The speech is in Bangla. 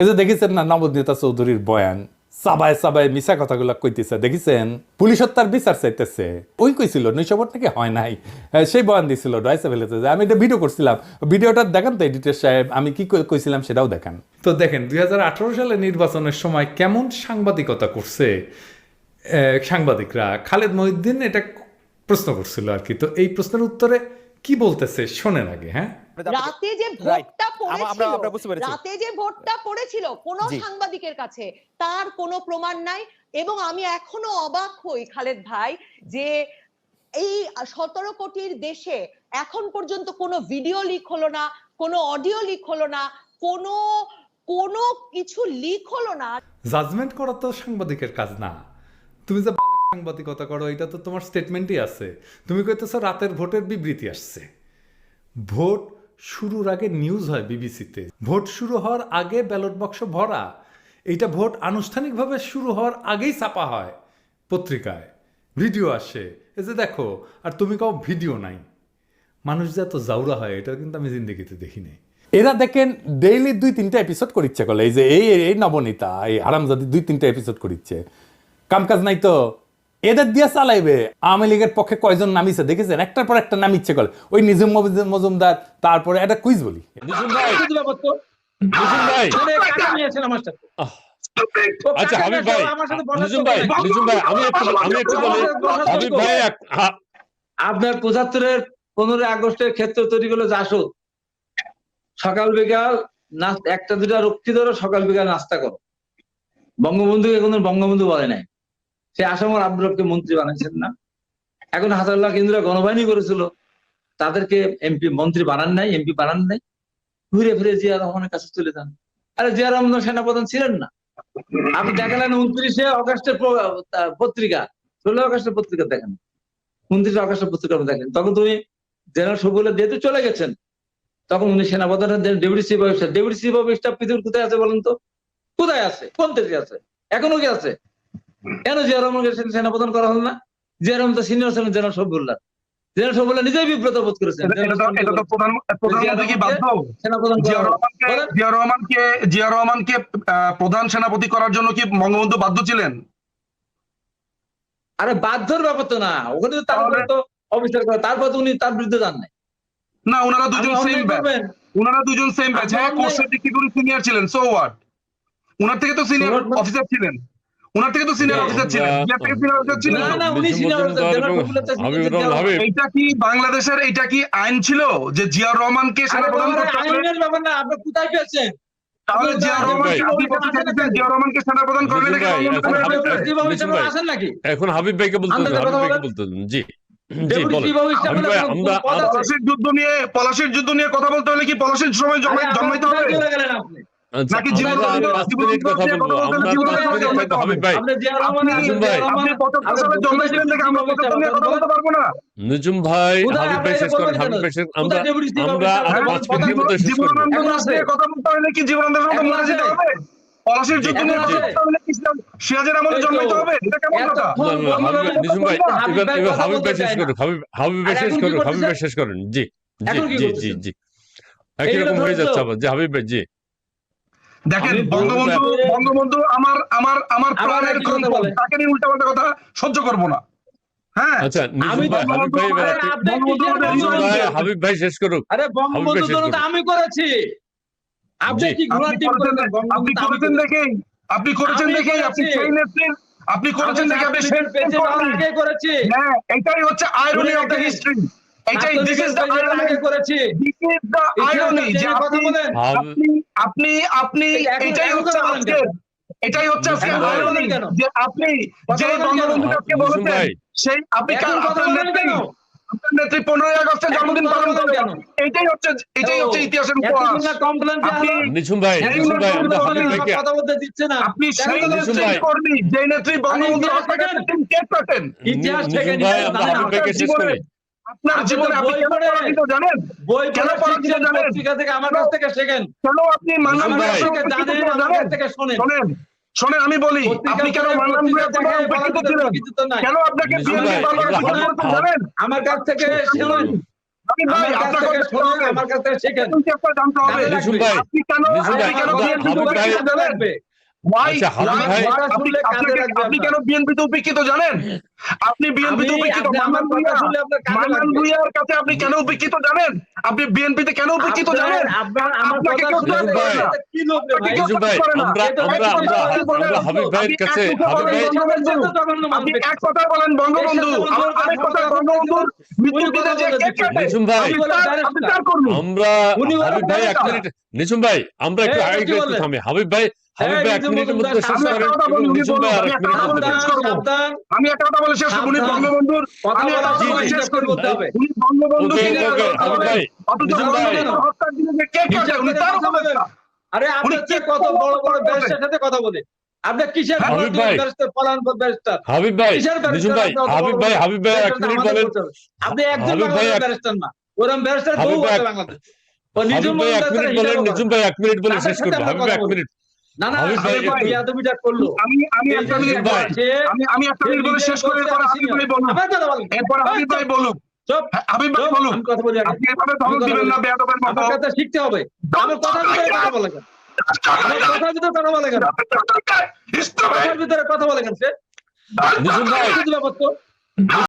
এই যে দেখেছেন না নবনীতা চৌধুরীর বয়ান? সাবায় সাবায় মিশা কথাগুলো কইতেছে। দেখেছেন? পুলিশ হত্যার বিচার চাইতেছে। ওই কইছিল নৈশভোট নাকি হয় নাই? সেই বয়ান দিছিল ডয়সে ফেলেছে যে, আমি এটা ভিডিও করছিলাম। ভিডিওটা দেখান তো এডিটর সাহেব, আমি কি কইছিলাম সেটাও দেখান। তো দেখেন, দুই হাজার আঠারো সালে নির্বাচনের সময় কেমন সাংবাদিকতা করছে সাংবাদিকরা? খালেদ মহিউদ্দিন এটা প্রশ্ন করছিল আর কি। তো এই প্রশ্নের উত্তরে কি বলতেছে? শোনেন আগে হ্যাঁ? রাতে যে ভোটটা পড়েছিল রাতে যে ভোটটা পড়েছিল কোন সাংবাদিকের কাছে তার কোনো প্রমাণ নাই। এবং আমি এখনও অবাক হই খালেদ ভাই যে এই সতেরো কোটির দেশে এখন পর্যন্ত কোনো ভিডিও লিক হলো না কোনো অডিও লিক হলো না কোনো কোনো কিছু লিক হলো না। জাজমেন্ট করা তো সাংবাদিকের কাজ না। তুমি যে সাংবাদিকতা করো, এটা তো তোমার স্টেটমেন্টই আছে। তুমি কইতেছো রাতের ভোটের বিবৃতি আসছে। ভোট শুরুর আগে নিউজ হয় বিবিসিতে। ভোট শুরু হওয়ার আগে ব্যালট বাক্স ভরা। এইটা ভোট আনুষ্ঠানিকভাবে শুরু হওয়ার আগেই ছাপা হয় পত্রিকায়। ভিডিও আসে। এই যে দেখো, আর তুমি কাউ ভিডিও নাই। মানুষ যে এত জাউরা হয়, এটা কিন্তু আমি জিন্দগিতে দেখিনি এরা দেখেন ডেইলি দুই, তিনটা এপিসোড করিচ্ছে কলে। এই যে এই এই নবনীতা, এই আরামজাদি দুই, তিনটা এপিসোড করিচ্ছে। কামকাজ নাই তো? এদের দিয়ে চালাইবে। আওয়ামী লীগের পক্ষে কয়জন নামিছে দেখেছেন? একটার পর একটা নামিচ্ছে করে। ওই নিজুম মজুমদার তারপরে একটা কুইজ বলি। আচ্ছা হাবিব ভাই। ও আমার সাথে বসার নিজুম ভাই নিজুম ভাই আমি একটু আমি একটু বলি। হাবিব ভাই আপনার পঁচাত্তরের পনেরোই আগস্টের ক্ষেত্র তৈরি করল জাসদ সকাল বিকাল নাচ- একটা দুটা রক্ষী ধরো সকাল বিকাল নাস্তা করো। বঙ্গবন্ধুকে কোনো বঙ্গবন্ধু বলে নাই। সে আসামর আব্দুলকে মন্ত্রী বানাইছেন না। এখন হাজারুল্লাহ কেন্দ্র গণবাহিনী করেছিল। তাদেরকে এমপি, মন্ত্রী বানান নাই, এমপি বানান নাই। ঘুরে ফিরে জিয়া রহমানের কাছে চলে যান। আরে জিয়া রহমান সেনাপ্রধান ছিলেন না। আপনি দেখালেন উনত্রিশে অগাস্টের পত্রিকা, ষোলো অগস্টের পত্রিকা দেখেন। উনত্রিশে অগস্টের পত্রিকা দেখেন। তখন তুমি জেনারেল সবুলে যেহেতু চলে গেছেন। তখন উনি সেনাপ্রধানের deputy chief of staff deputy chief of staff পৃথিবীর কোথায় আছে বলেন তো? কোথায় আছে? কোন দেশে আছে? এখনও কি আছে? কেন জিয়া রহমানকে সেনাপ্রধান করা হল না? জিয়া রহমান তো সিনিয়র ছিলেন জেনারেল সবুল্লাহ জেনারেল সবুল্লাহ নিজেই বিব্রত বোধ করেছেন। প্রধান জিয়া রহমানকে জিয়া রহমানকে সেনাপতি করার জন্য কি বঙ্গবন্ধু বাধ্য ছিলেন? আরে বাধ্যর ব্যাপার তো না। ওখানে তো তার তো অফিসার করে তারপর তো উনি তার বিরুদ্ধে যান নাই। না ওনারা দুজন সেম ব্যাচ ওনারা দুজন সেম ব্যাচ হ্যাঁ কোর্সের দিক সিনিয়র ছিলেন সো হোয়াট ওনার থেকে তো সিনিয়র? অফিসার ছিলেন। ওনার থেকে তো সিনিয়র অফিসার ছিলেন। থেকে সিনিয়র অফিসার ছিলেন। না, না, উনি রহমান হাবিব এইটা কি বাংলাদেশের এটা কি আইন ছিল যে জিয়া রহমানকে সেনাপ্রধান করতে হবে? আইনের ব্যাপার না আপনি কোথায় তাহলে আপনি জিয়া রহমানকে সেনাপ্রধান করবে নিজুম নাকি এখন হাবিব ভাইকে বলতে হাবিব ভাইকে। বলতে জি? পলাশির যুদ্ধ নিয়ে পলাশির যুদ্ধ নিয়ে কথা বলতে হলে কি পলাশির সময় জন্মাইতে হবে? আচ্ছা নিজুম ভাই, হাবিব ভাই শেষ করেন হাবিব ভাই শেষ আমরা কোথায় ডেপুটি চিফ অফ আমরা আর পাঁচ মিনিটের মধ্যে শেষ করব। জীবনানন্দ এখন দাস আছে। নিয়ে কথা বলতে হলে কি জীবনানন্দের সঙ্গে মরে যেতে হবে? পলাশির যুদ্ধ নিয়ে কথা আছে। বলতে হলে কি সিরাজের আমলে জন্মাইতে হবে? এটা কেমন কথা? ফোন না, না, বন্ধ হাবিব করে নিজুম ভাই এবার ভাই এবার হাবিব ভাই শেষ চায় করুন। না। হাবিব হাবিব ভাই শেষ করুন হাবিব ভাই শেষ করেন। জি জি জি জি জি একই রকম হয়ে যাচ্ছে আবার জি হাবিব ভাই জি। দেখেন বঙ্গবন্ধু বঙ্গবন্ধু আমার আমার আমার প্রাণের কম্পন। তাকে নিয়ে উল্টাপাল্টা কথা সহ্য করব না। হ্যাঁ? আচ্ছা হাবিব ভাই শেষ করুক। আরে বঙ্গবন্ধু তো। আমি করেছি। আপনি কি আপনি করেছেন করবেন দে- আপনি করেছেন আপনি করেছেন আপনি করেছি। সেই নেত্রীর আপনি করেছেন দেখে আপনি করেছি। হ্যাঁ এটাই হচ্ছে আইরনি শুনে অফ দ্য। হিস্ট্রি এটাই দিস ইজ দ্য Certificate পেয়েছি, আইরনি আগে করেছি দিস ইজ দ্য আইরনি যে ইতিহাসের কথা আপনি আপনি আপনি আপনি এটাই হচ্ছে এটাই হচ্ছে আজকে? যে আপনি যে? বঙ্গবন্ধুকে বলেছেন। সেই আপনি আপনার নেত্রী আপনার নেত্রী পনেরোই আগস্টে এখন জন্মদিন পালন? এটাই হচ্ছে এটাই হচ্ছে ইতিহাসের উপহাস এতদিন না complain দেয়া আপনি হলো? নিজুম ভাই কথা বলতে দিচ্ছে না আপনি সেই নেত্রী। কর্মী যে নেত্রী বঙ্গবন্ধু ইতিহাস হত্যাকাণ্ডের কাটেন ইতিহাস থেকে আপনার আপনি জীবনে আপনি কেন পরাজিত জানেন? বই কেন পরাজিত জানেন? পত্রিকা থেকে আমার কাছ থেকে শেখেন? কেন আপনি মানলাম জানেন আমার কাছ থেকে শোনেন। শোনেন শোনেন আমি বলি আপনি কেন মানলাম ছিলেন। কেন আপনাকে আমরা কাছ থেকে শোনেন। আমার কাছ থেকে শিখেন। জানতে হবে। আপনি কেন আপনি কেন বিএনপিতে উপেক্ষিত জানেন? আপনি বিএনপিতে উপেক্ষিত। ভূঁইয়ার কাছে আপনি কেন উপেক্ষিত জানেন? আপনি বিএনপিতে কেন উপেক্ষিত জানেন? আপনার আপনাকে কেউ ভাই। আমরা এক কথা বলেন, বঙ্গবন্ধু। আরেক কথা বঙ্গবন্ধুর যে হাবিব ভাই এক মিনিট নিঝুম ভাই একটু আগে? থামি। হাবিব ভাই হাবিব ভাই এক মিনিটের মধ্যে শেষ করেন। আমি একটা কথা বলি, বলে শেষ করব উনি বঙ্গবন্ধুর আমি বলে শেষ করব। উনি হত্যার দিনে উনি তার আরে কি কত বড় বড় সাথে কথা বলে? আপনি কিসের হাবিব ভাই। ব্যারিস্টার পলান ব্যারিস্টার? হাবিব ভাই কিসের ব্যারিস্টার নিঝুম ভাই আপনি হাবিব ভাই হাবিব ভাই এক মিনিট বলেন। আপনি একজন ভাই এক- ব্যারিস্টার না। ওরম ব্যারিস্টার বহু আছে বাংলাদেশ। ও ভাই এক মিনিট বলেন করেন। ভাই এক মিনিট বলে শেষ করব। হাবিব ভাই এক মিনিট। না না করল। আমি আমি একটা মিনিট আমি আমি একটা মিনিট বলে শেষ করে বলুন কথা বলেন এরপর হাবিব ভাই বলুন হ্যাঁ, হাবিব ভাই বলুন কথা বলি আপনি এভাবে ধমক দিবেন না বেয়াদবের মতো। কথা শিখতে হবে। আমার কথা বলে কেন? ভিতরে কথা বলে কেন? কথার ভিতরে কথা বলে কেন সে? ভাই